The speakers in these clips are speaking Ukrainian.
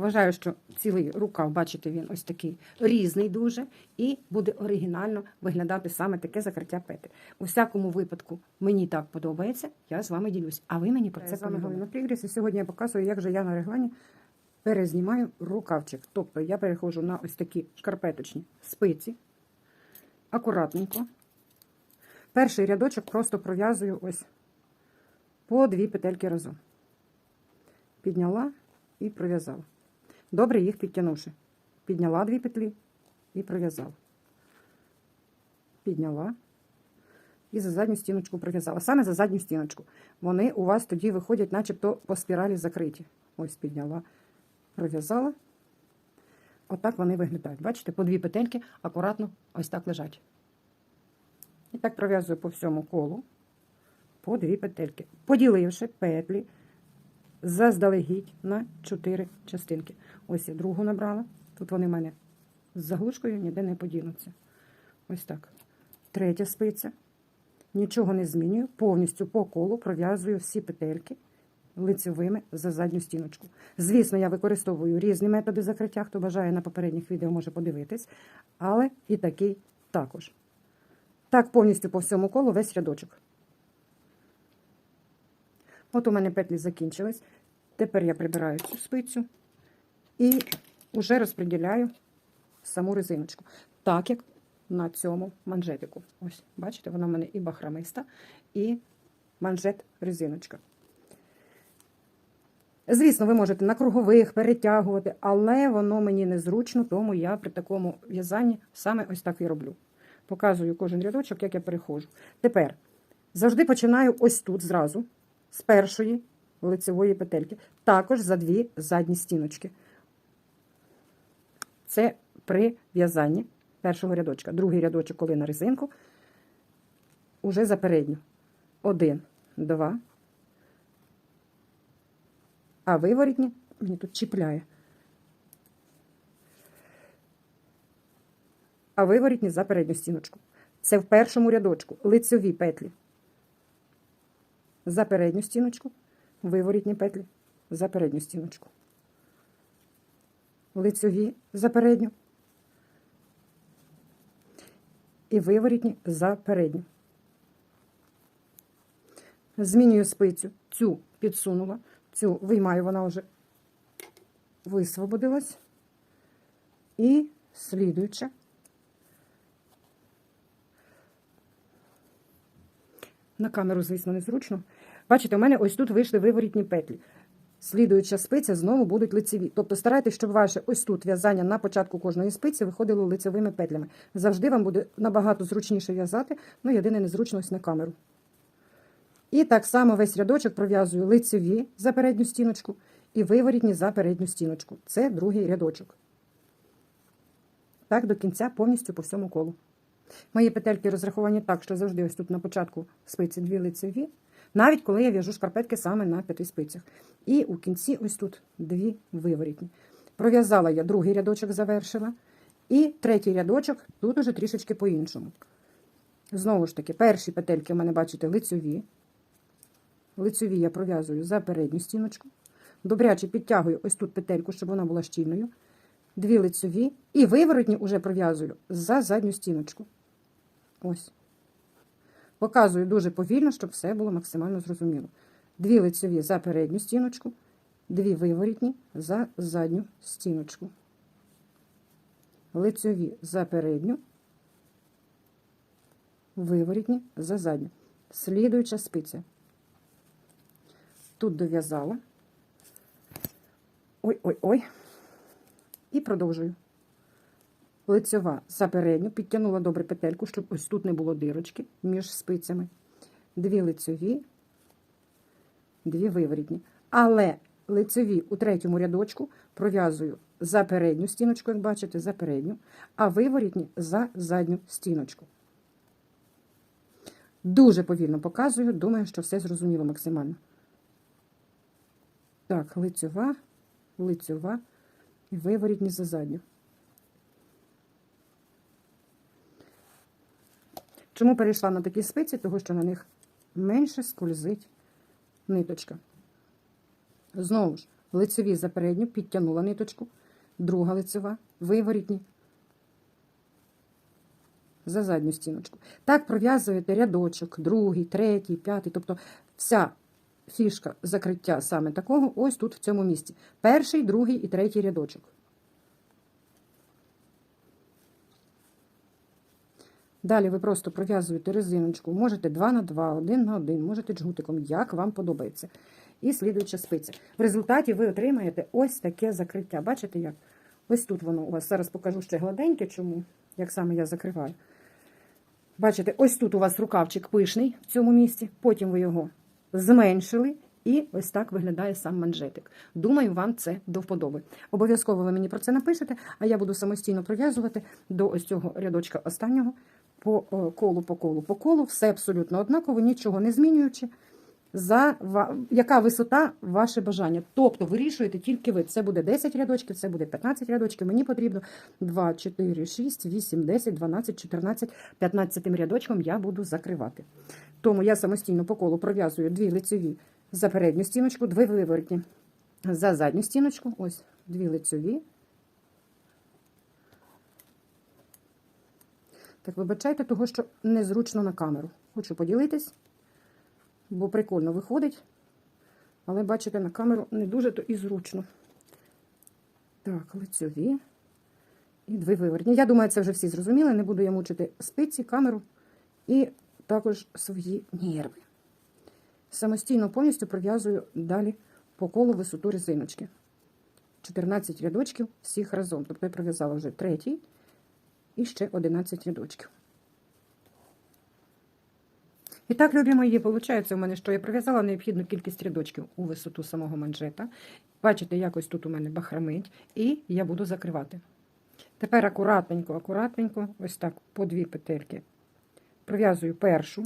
Вважаю, що цілий рукав, бачите, він ось такий різний дуже, і буде оригінально виглядати саме таке закриття петель. У всякому випадку мені так подобається, я з вами ділюсь. А ви мені про це. Галина Прігріс, і сьогодні я показую, як же я на реглані перезнімаю рукавчик. Тобто я переходжу на ось такі шкарпеточні спиці, акуратненько. Перший рядочок просто пров'язую ось по дві петельки разом. Підняла і пров'язала. Добре їх підтягнувши. Підняла дві петлі і пров'язала. Підняла і за задню стіночку пров'язала. Саме за задню стіночку. Вони у вас тоді виходять, начебто по спіралі закриті. Ось підняла, пров'язала. Отак вони виглядають. Бачите, по дві петельки акуратно ось так лежать. І так пров'язую по всьому колу по дві петельки, поділивши петлі заздалегідь на чотири частинки. Ось я другу набрала. Тут вони в мене з заглушкою ніде не подінуться. Ось так. Третя спиця. Нічого не змінюю. Повністю по колу пров'язую всі петельки лицевими за задню стіночку. Звісно, я використовую різні методи закриття. Хто бажає на попередніх відео, може подивитись. Але і такий також. Так, повністю по всьому колу весь рядочок. От у мене петлі закінчились. Тепер я прибираю цю спицю і вже розподіляю саму резиночку. Так як на цьому манжетику. Ось, бачите, вона в мене і бахрамиста, і манжет резиночка. Звісно, ви можете на кругових перетягувати, але воно мені незручно, тому я при такому в'язанні саме ось так і роблю. Показую кожен рядочок, як я переходжу. Тепер завжди починаю ось тут зразу, з першої лицевої петельки, також за дві задні стіночки. Це при в'язанні першого рядочка. Другий рядочок, коли на резинку, уже за передню. Один, два. А виворітні мені тут чіпляє. А виворітні за передню стіночку. Це в першому рядочку лицеві петлі. За передню стіночку, виворітні петлі за передню стіночку. Лицеві за передню. І виворітні за передню. Змінюю спицю, цю підсунула, цю виймаю, вона вже висвободилась. І слідуюча. На камеру, звісно, незручно. Бачите, у мене ось тут вийшли виворітні петлі. Слідуюча спиця знову будуть лицеві. Тобто старайтесь, щоб ваше ось тут в'язання на початку кожної спиці виходило лицевими петлями. Завжди вам буде набагато зручніше в'язати, ну єдине незручно на камеру. І так само весь рядочок пров'язую лицеві за передню стіночку і виворітні за передню стіночку. Це другий рядочок. Так, до кінця повністю по всьому колу. Мої петельки розраховані так, що завжди ось тут на початку спиці дві лицеві, навіть коли я в'яжу шкарпетки саме на п'яти спицях. І у кінці ось тут дві виворітні. Пров'язала я другий рядочок, завершила. І третій рядочок тут уже трішечки по-іншому. Знову ж таки, перші петельки у мене, бачите, лицеві. Лицеві я пров'язую за передню стіночку. Добряче підтягую ось тут петельку, щоб вона була щільною. Дві лицеві. І виворотні вже пров'язую за задню стіночку. Ось. Показую дуже повільно, щоб все було максимально зрозуміло. Дві лицеві за передню стіночку, дві виворітні за задню стіночку. Лицеві за передню, виворітні за задню. Слідуюча спиця. Тут дов'язала. Ой-ой-ой. І продовжую. Лицьова за передню, підтягнула добре петельку, щоб ось тут не було дирочки між спицями. Дві лицьові, дві виворітні. Але лицеві у третьому рядочку пров'язую за передню стіночку, як бачите, за передню, а виворітні за задню стіночку. Дуже повільно показую, думаю, що все зрозуміло максимально. Так, лицьова, лицьова і виворітні за задню. Чому перейшла на такі спиці? Тому що на них менше скользить ниточка. Знову ж, лицеві за передню, підтягнула ниточку, друга лицева, виворітні за задню стіночку. Так пров'язуєте рядочок, другий, третій, п'ятий, тобто вся фішка закриття саме такого ось тут в цьому місці. Перший, другий і третій рядочок. Далі ви просто пров'язуєте резиночку, можете 2 на 2, 1 на 1, можете джгутиком, як вам подобається. І слідуюча спиця. В результаті ви отримаєте ось таке закриття. Бачите як? Ось тут воно у вас. Зараз покажу ще гладеньке, чому, як саме я закриваю. Бачите, ось тут у вас рукавчик пишний в цьому місці, потім ви його зменшили, і ось так виглядає сам манжетик. Думаю, вам це до вподоби. Обов'язково ви мені про це напишете, а я буду самостійно пров'язувати до ось цього рядочка останнього по е, колу, по колу, по колу, все абсолютно однаково, нічого не змінюючи. За яка висота ваше бажання. Тобто вирішуєте тільки ви. Це буде 10 рядочків, це буде 15 рядочків. Мені потрібно 2, 4, 6, 8, 10, 12, 14, 15 рядочком я буду закривати. Тому я самостійно по колу пров'язую дві лицеві за передню стіночку, дві виворотні за задню стіночку. Ось дві лицеві. Так вибачайте, того, що незручно на камеру. Хочу поділитись, бо прикольно виходить. Але бачите, на камеру не дуже то і зручно. Так, лицьові і дві виворотні. Я думаю, це вже всі зрозуміли. Не буду я мучити спиці, камеру і також свої нерви. Самостійно повністю пров'язую далі по колу висоту резиночки. 14 рядочків всіх разом. Тобто я пров'язала вже третій і ще 11 рядочків. І так, любі мої, виходить у мене, що я пров'язала необхідну кількість рядочків у висоту самого манжета. Бачите, якось тут у мене бахрамить, і я буду закривати. Тепер акуратненько, акуратненько, ось так, по дві петельки. Пров'язую першу,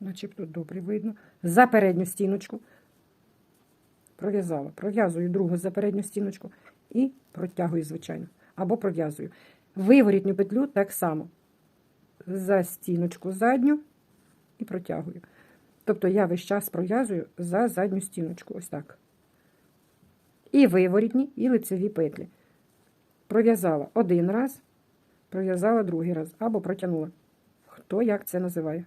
начебто добре видно, за передню стіночку. Пров'язала. Пров'язую другу за передню стіночку і протягую, звичайно. Або пров'язую. Виворітню петлю так само. За стіночку задню і протягую. Тобто я весь час пров'язую за задню стіночку. Ось так. І виворітні, і лицеві петлі. Пров'язала один раз, пров'язала другий раз або протягнула. Хто як це називає?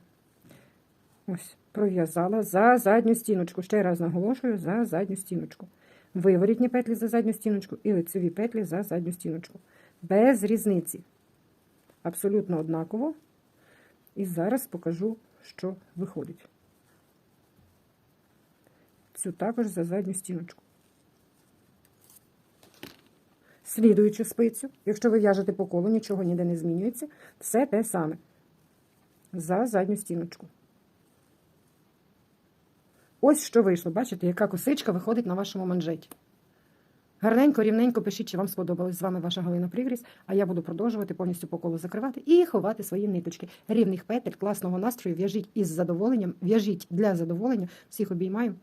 Ось, пров'язала за задню стіночку. Ще раз наголошую, за задню стіночку. Виворітні петлі за задню стіночку і лицеві петлі за задню стіночку. Без різниці. Абсолютно однаково. І зараз покажу, що виходить. Цю також за задню стіночку. Слідуючу спицю, якщо ви в'яжете по колу, нічого ніде не змінюється, все те саме. За задню стіночку. Ось що вийшло. Бачите, яка косичка виходить на вашому манжеті. Гарненько, рівненько пишіть, чи вам сподобалось. З вами ваша Галина Пригріс, а я буду продовжувати повністю по колу закривати і ховати свої ниточки. Рівних петель, класного настрою, в'яжіть із задоволенням, в'яжіть для задоволення. Всіх обіймаю.